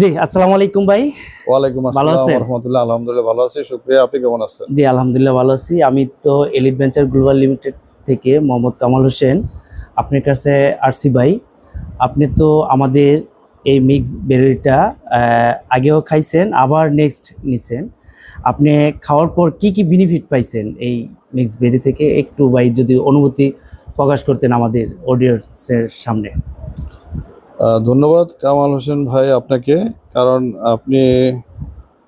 জি আসসালামু আলাইকুম ভাই। ওয়ালাইকুম আসসালাম আছেন? রহমতুল্লাহ আলহামদুলিল্লাহ ভালো আছি। শুক্রিয়া আপনি কেমন আছেন? জি আলহামদুলিল্লাহ ভালো আছি। আমি তো এলিট ভেঞ্চার গ্লোবাল লিমিটেড থেকে মোহাম্মদ কামাল হোসেন আপনার কাছে আরসি ভাই। আপনি তো আমাদের এই মিক্স বেরিটা আগেও খাইছেন আবার নেক্সট নিছেন। আপনি খাওয়ার পর কি কি বেনিফিট পাইছেন এই মিক্স বেরি থেকে? একটু ভাই যদি অনুভূতি প্রকাশ করতেন আমাদের অডিয়েন্সের সামনে। ধন্যবাদ কামাল হোসেন ভাই আপনাকে, কারণ আপনি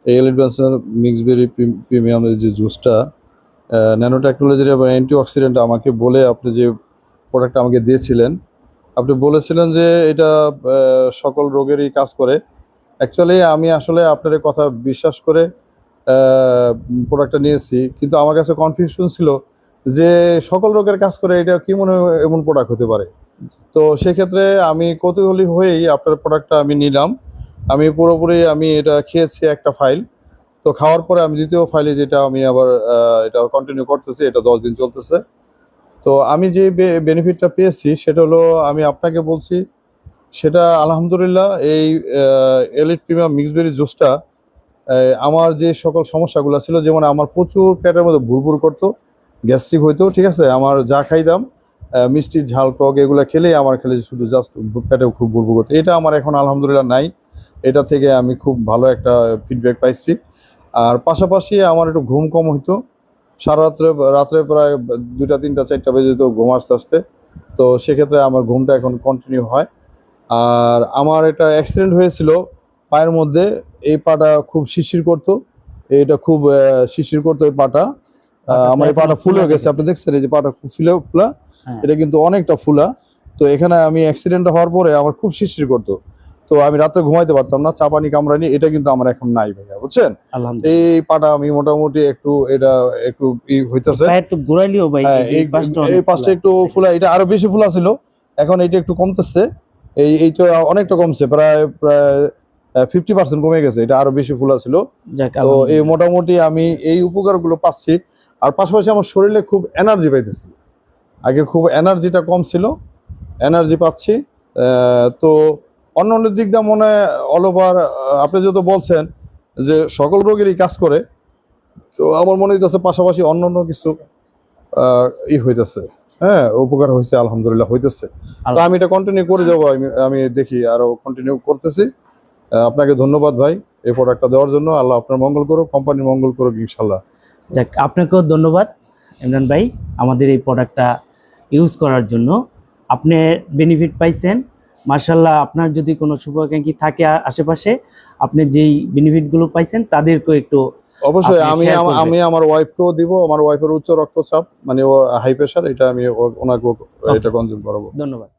এই এলিডভেন্সার মিক্সবেরি প্রিমিয়ামের যে জুসটা ন্যানো টেকনোলজির এবং অ্যান্টি অক্সিডেন্ট আমাকে বলে আপনি যে প্রোডাক্ট আমাকে দিয়েছিলেন, আপনি বলেছিলেন যে এটা সকল রোগেরই কাজ করে। অ্যাকচুয়ালি আমি আসলে আপনার কথা বিশ্বাস করে প্রোডাক্টটা নিয়েছি, কিন্তু আমার কাছে কনফিউশন ছিল যে সকল রোগের কাজ করে এটা কি মনে এমন প্রোডাক্ট হতে পারে? তো সেক্ষেত্রে আমি কৌতূহলী হয়েই আপনার প্রোডাক্টটা আমি নিলাম। আমি পুরোপুরি আমি এটা খেয়েছি একটা ফাইল তো খাওয়ার পরে আমি দ্বিতীয় ফাইলে যেটা আমি আবার এটা কন্টিনিউ করতেছি, এটা দশ দিন চলতেছে। তো আমি যে বেনিফিটটা পেয়েছি সেটা হলো, আমি আপনাকে বলছি, সেটা আলহামদুলিল্লাহ এই এলিট প্রিমিয়াম মিক্সবেরি জুসটা আমার যে সকল সমস্যাগুলো ছিল, যেমন আমার প্রচুর পেটের মধ্যে ভুরভুর করতো গ্যাস্ট্রিক হইতো, ঠিক আছে? আমার যা খাইতাম আহ, মিষ্টি ঝাল টক এগুলো খেলেই আমার খেলে শুধু জাস্ট পেটে খুব বুড়বু করতো। এটা আমার এখন আলহামদুলিল্লাহ নাই। এটা থেকে আমি খুব ভালো একটা ফিডব্যাক পাইছি। আর পাশাপাশি আমার একটু ঘুম কম হইতো। সারা রাত্রে রাত্রে প্রায় দুইটা তিনটা চারটা বেজে যেত ঘুম আসতে আসতে। তো সেক্ষেত্রে আমার ঘুমটা এখন কন্টিনিউ হয়। আর আমার এটা অ্যাক্সিডেন্ট হয়েছিল পায়ের মধ্যে। এই পাটা খুব শিশির করতো। এটা খুব শিশির করতো এই পাটা। আমার এই পাটা ফুলে গেছে। আপনি দেখছেন এই যে পাটা খুব ফুলে ফুলা। এটা কিন্তু অনেকটা ফুলা। তো এখানে আমি অ্যাক্সিডেন্ট হওয়ার পরে আমার খুব শিশির করতো। তো আমি রাত্রে ঘুমাইতে পারতাম না চাপানি কামড়ানি এটা কিন্তু আমার এখন নাই ভাইয়া বুঝছেন? এই পাটা আমি মোটামুটি একটু এটা একটু হইতেছে। হ্যাঁ, এই পাশটা। একটু ফুলা এটা আরও বেশি ফুলা ছিল এখন এটা একটু কমতেছে। এই এইটা অনেকটা কমছে প্রায় প্রায় ফিফটি পার্সেন্ট কমে গেছে এটা আরও বেশি ফুলা ছিল। তো এই। মোটামুটি আমি এই উপকারগুলো পাচ্ছি আর পাশাপাশি আমার শরীরে খুব এনার্জি পাইতেছি। আগে খুব এনার্জিটা কম ছিল, এনার্জি পাচ্ছি। তো অন্য অন্য দিক দিয়ে মনে অল ওভার আপনি যেহেতু বলছেন যে সকল রোগেরই কাজ করে, তো আমার মনে হইতেছে পাশাপাশি অন্য অন্য কিছু ই হইতেছে হ্যাঁ উপকার হয়েছে আলহামদুলিল্লাহ হইতেছে। তো আমি এটা কন্টিনিউ করে যাব, আমি আমি দেখি আরও কন্টিনিউ করতেছি। আপনাকে ধন্যবাদ ভাই এই প্রোডাক্টটা দেওয়ার জন্য। আল্লাহ আপনার মঙ্গল করুক কোম্পানি মঙ্গল করুক ইনশাল্লাহ যাক, আপনাকেও ধন্যবাদ ইমরান ভাই। আমাদের এই প্রোডাক্টটা ইউজ করার জন্য আপনি বেনিফিট পাইছেন। মার্শাল্লাহ আপনার যদি কোনো শুভাকাঙ্ক্ষী থাকে আশেপাশে আপনি যেই বেনিফিটগুলো পাইছেন তাদেরকেও একটু অবশ্যই আমি। আমি আমার ওয়াইফকেও দিব আমার ওয়াইফের উচ্চ রক্তচাপ মানে ও হাই প্রেশার এটা আমি ওনাকে এটা কনজিউম করাবো। ধন্যবাদ।